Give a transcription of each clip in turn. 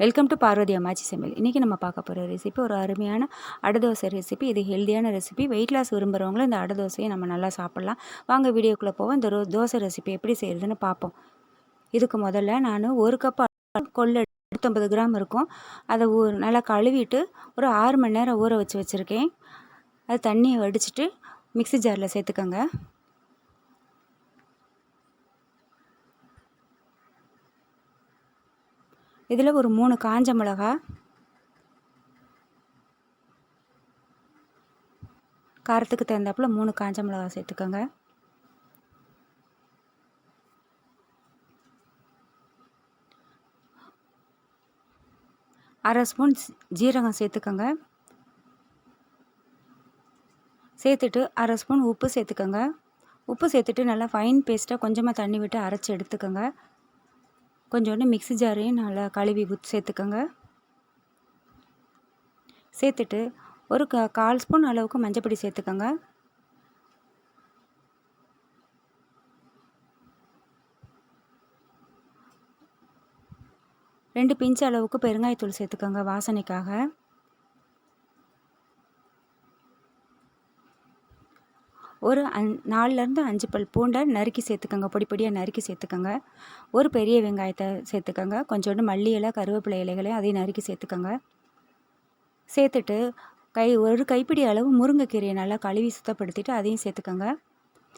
Welcome to Parvati அம்மாச்சி சமையல் இன்றைக்கி நம்ம பார்க்க போகிற ரெசிபி ஒரு அருமையான அடை தோசை ரெசிபி இது ஹெல்தியான ரெசிபி வெயிட் லாஸ் விரும்புகிறவங்களும் இந்த அடை தோசையை நம்ம நல்லா சாப்பிட்லாம். வாங்க வீடியோக்குள்ளே போவோம். இந்த ரோ தோசை ரெசிபி எப்படி செய்கிறதுன்னு பார்ப்போம். இதுக்கு முதல்ல நான் ஒரு கப் கொள்ளு நூற்றம்பது கிராம் இருக்கும். அதை ஊ நல்லா கழுவிட்டு ஒரு ஆறு மணி நேரம் ஊற வச்சு வச்சுருக்கேன். அது தண்ணியை வடிச்சிட்டு மிக்ஸி ஜாரில் சேர்த்துக்கோங்க. இதில் ஒரு மூணு காஞ்ச மிளகா காரத்துக்கு தகுந்தாப்புல மூணு காஞ்ச மிளகா சேர்த்துக்கோங்க. அரை ஸ்பூன் ஜீரகம் சேர்த்துக்கோங்க. சேர்த்துட்டு அரை ஸ்பூன் உப்பு சேர்த்துக்கோங்க. உப்பு சேர்த்துட்டு நல்லா ஃபைன் பேஸ்ட்டாக கொஞ்சமாக தண்ணி விட்டு அரைச்சி எடுத்துக்கோங்க. கொஞ்சோண்டு மிக்ஸி ஜாரையும் நல்லா கழுவி ஊற்றி சேர்த்துக்கோங்க. சேர்த்துட்டு ஒரு க கால் ஸ்பூன் அளவுக்கு மஞ்சப்பொடி சேர்த்துக்கோங்க. ரெண்டு பிஞ்சு அளவுக்கு பெருங்காயத்தூள் சேர்த்துக்கோங்க வாசனைக்காக. ஒரு அஞ் நாலுலேருந்து அஞ்சு பல் பூண்டை நறுக்கி சேர்த்துக்கோங்க. பொடி பொடியாக நறுக்கி சேர்த்துக்கோங்க. ஒரு பெரிய வெங்காயத்தை சேர்த்துக்கோங்க. கொஞ்சோண்டு மல்லி இலை கருவேப்பிலை இலைகளையும் அதையும் நறுக்கி சேர்த்துக்கோங்க. சேர்த்துட்டு கை ஒரு கைப்பிடி அளவு முருங்கைக்கீரையை நல்லா கழுவி சுத்தப்படுத்திட்டு அதையும் சேர்த்துக்கோங்க.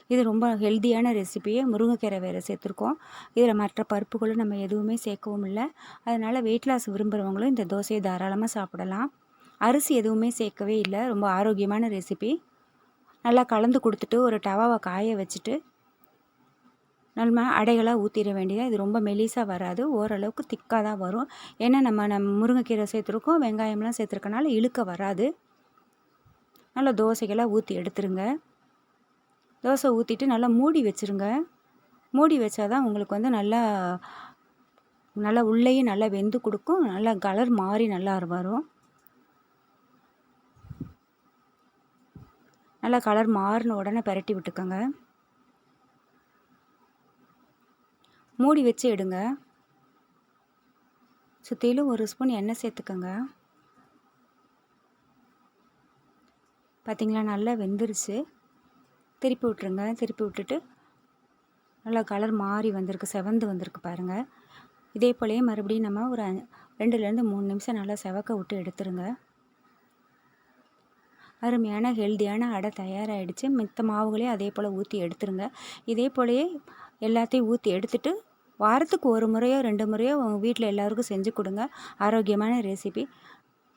இது ரொம்ப ஹெல்த்தியான ரெசிபியை. முருங்கைக்கீரை வேறு சேர்த்துருக்கோம். இதில் மற்ற பருப்புகளும் நம்ம எதுவுமே சேர்க்கவும் இல்லை. அதனால் வெயிட் லாஸ் விரும்புகிறவங்களும் இந்த தோசையை தாராளமாக சாப்பிடலாம். அரிசி எதுவுமே சேர்க்கவே இல்லை. ரொம்ப ஆரோக்கியமான ரெசிபி. நல்லா கலந்து கொடுத்துட்டு ஒரு டவாவை காய வச்சுட்டு நம்ம அடைகளாக ஊற்றிட வேண்டியது. இது ரொம்ப மெலிசாக வராது. ஓரளவுக்கு திக்காக தான் வரும். ஏன்னா நம்ம நம்ம முருங்கைக்கீரை சேர்த்துருக்கோம். வெங்காயம்லாம் சேர்த்துருக்கனால இழுக்க வராது. நல்லா தோசைகளாக ஊற்றி எடுத்துருங்க. தோசை ஊற்றிட்டு நல்லா மூடி வச்சுருங்க. மூடி வச்சா தான் உங்களுக்கு வந்து நல்லா நல்லா உள்ளேயும் நல்லா வெந்து கொடுக்கும். நல்லா கலர் மாறி நல்லா வரும். நல்லா கலர் மாறின உடனே பரட்டி விட்டுக்கோங்க. மூடி வச்சு எடுங்க. சுற்றிலும் ஒரு ஸ்பூன் எண்ணெய் சேர்த்துக்கோங்க. பார்த்திங்களா நல்லா வெந்துருச்சு. திருப்பி விட்ருங்க திருப்பி விட்டுட்டு நல்லா கலர் மாறி வந்திருக்கு செவந்து வந்திருக்கு பாருங்கள் இதே போலேயே மறுபடியும் நம்ம ஒரு ரெண்டுலேருந்து மூணு நிமிஷம் நல்லா செவக்க விட்டு எடுத்துருங்க. அருமையான ஹெல்த்தியான அடை தயாராகிடுச்சு மித்த மாவுகளையும் அதே போல் ஊற்றி எடுத்துருங்க. இதே போலயே எல்லாத்தையும் ஊற்றி எடுத்துட்டு வாரத்துக்கு ஒரு முறையோ ரெண்டு முறையோ உங்கள் வீட்டில் எல்லாருக்கும் செஞ்சு கொடுங்க. ஆரோக்கியமான ரெசிபி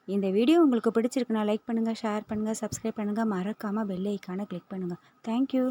இந்த வீடியோ உங்களுக்கு பிடிச்சிருக்குன்னா லைக் பண்ணுங்கள் ஷேர் பண்ணுங்கள் சப்ஸ்கிரைப் பண்ணுங்கள் மறக்காமல் பெல் ஐக்கானை கிளிக் பண்ணுங்கள் தேங்க்யூ